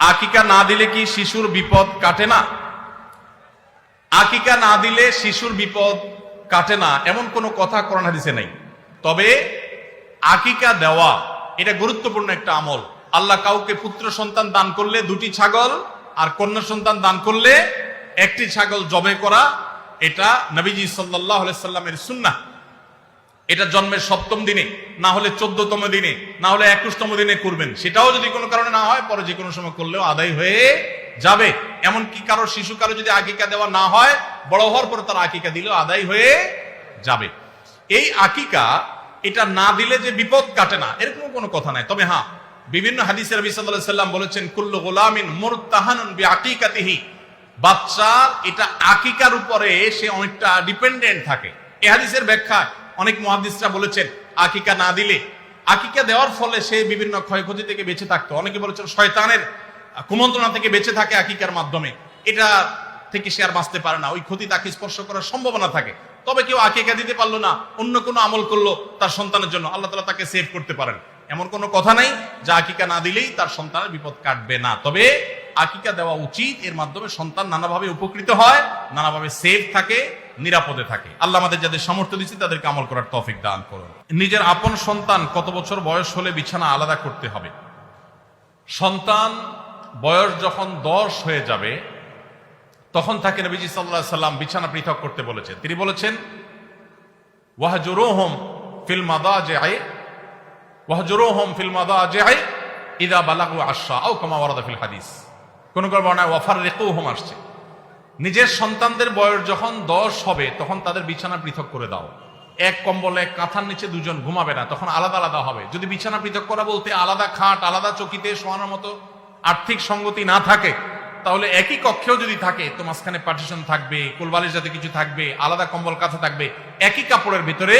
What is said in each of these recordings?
আকিকা না দিলে কি শিশুর বিপদ কাটে না? আকিকা না দিলে শিশুর বিপদ কাটে না, এমন কোনো কথা কোরআন হাদিসে নেই। তবে আকিকা দেওয়া, এটা গুরুত্বপূর্ণ একটা আমল। আল্লাহ কাউকে পুত্র সন্তান দান করলে দুটি ছাগল, আর কন্যা সন্তান দান করলে একটি ছাগল জবে করা, এটা নবীজি সাল্লাহ সাল্লামের সুন্নাহ। এটা জন্মের সপ্তম দিনে, না হলে চোদ্দতম দিনে, না হলে একুশতম দিনে করবেন। সেটাও যদি কোনো কারণে না হয়, পরে যে কোনো সময় করলেও আদায় হয়ে যাবে। এমন কি কারও শিশু কারও যদি আকিকা দেওয়া না হয়, বড় হওয়ার পরে তার আকিকা দিলেও আদায় হয়ে যাবে। এই আকিকা, এটা না দিলে যে বিপদ কাটে না এরকম কোনো কথা নাই। তবে হ্যাঁ বিভিন্ন হাদিসের সাল্লাল্লাহু সাল্লাম বলেছেন, কুল্লু গোলামিন মুরতাহানুন বি আকিকাতিহি বাচ্চার এটা আকিকার উপরে সে অনেকটা ডিপেন্ডেন্ট থাকে। এ হাদিসের ব্যাখ্যা অনেক মহাদিসরা বলেছেন, আকিকা না দিলে, আকিকা দেওয়ার ফলে সে বিভিন্ন ক্ষয়ক্ষতি থেকে বেঁচে থাকতো। অনেকে বলেছেন শয়তানের কুমন্ত্রণা থেকে বেঁচে থাকে আকিকার মাধ্যমে। এটা থেকে সে আর বাঁচতে পারে না। ওই ক্ষতি তাকে স্পর্শ করার সম্ভাবনা থাকে। তবে কেউ আকিকা দিতে পারল না, অন্য কোনো আমল করল তার সন্তানের জন্য, আল্লাহ তালা তাকে সেভ করতে পারেন। এমন কোনো কথা নাই, যা আকিকা না দিলেই তার সন্তানের বিপদ কাটবে না। তবে আকিকা দেওয়া উচিত, এর মাধ্যমে সন্তান নানাভাবে উপকৃত হয়, নানাভাবে সেফ থাকে, নিরাপদে থাকে। আল্লাহ আমাদের যাদের সামর্থ্য দিচ্ছে তাদেরকে আমল করার তৌফিক দান করুন। নিজের আপন সন্তান কত বছর বয়স হলে বিছানা আলাদা করতে হবে? সন্তান বয়স যখন দশ হয়ে যাবে, তখন তাকে নবীজি সাল্লাহ সাল্লাম বিছানা পৃথক করতে বলেছেন। তিনি বলেছেন, ওয়াহজুরোহম ফিল মাদা যে আয় ওয়াহজুরোহম ফিল মাদা যে আয় ইদা বালাগু আশা, আও কামা ওয়ারাদা ফিল হাদিস। কোন কোন বর্ণায় ওয়াফার রেখেও হোম আসছে। নিজের সন্তানদের বয়স যখন দশ হবে, তখন তাদের বিছানা পৃথক করে দাও। এক কম্বলে কাঁথার নিচে দুজন ঘুমাবে না, তখন আলাদা আলাদা হবে। যদি বিছানা পৃথক করা বলতে আলাদা খাট, আলাদা চকিতে শোয়ানোর মতো আর্থিক সঙ্গতি না থাকে, তাহলে একই কক্ষেও যদি থাকে, তো মাঝখানে পার্টিশন থাকবে, কোলবালিশ যাতে কিছু থাকবে, আলাদা কম্বল, কাঁথা থাকবে, একই কাপড়ের ভিতরে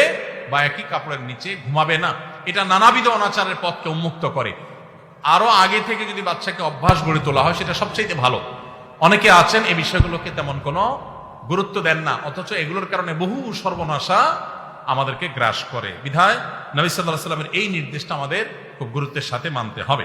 বা একই কাপড়ের নিচে ঘুমাবে না। এটা নানাবিধ অনাচারের পথকে উন্মুক্ত করে। আরও আগে থেকে যদি বাচ্চাকে অভ্যাস গড়ে তোলা হয়, সেটা সবচেয়ে ভালো। অনেকে আছেন এই বিষয়গুলোকে তেমন কোনো গুরুত্ব দেন না, অথচ এগুলোর কারণে বহু সর্বনাশা আমাদেরকে গ্রাস করে। বিধায় নবী সাল্লাহ সাল্লামের এই নির্দেশটা আমাদের খুব গুরুত্বের সাথে মানতে হবে।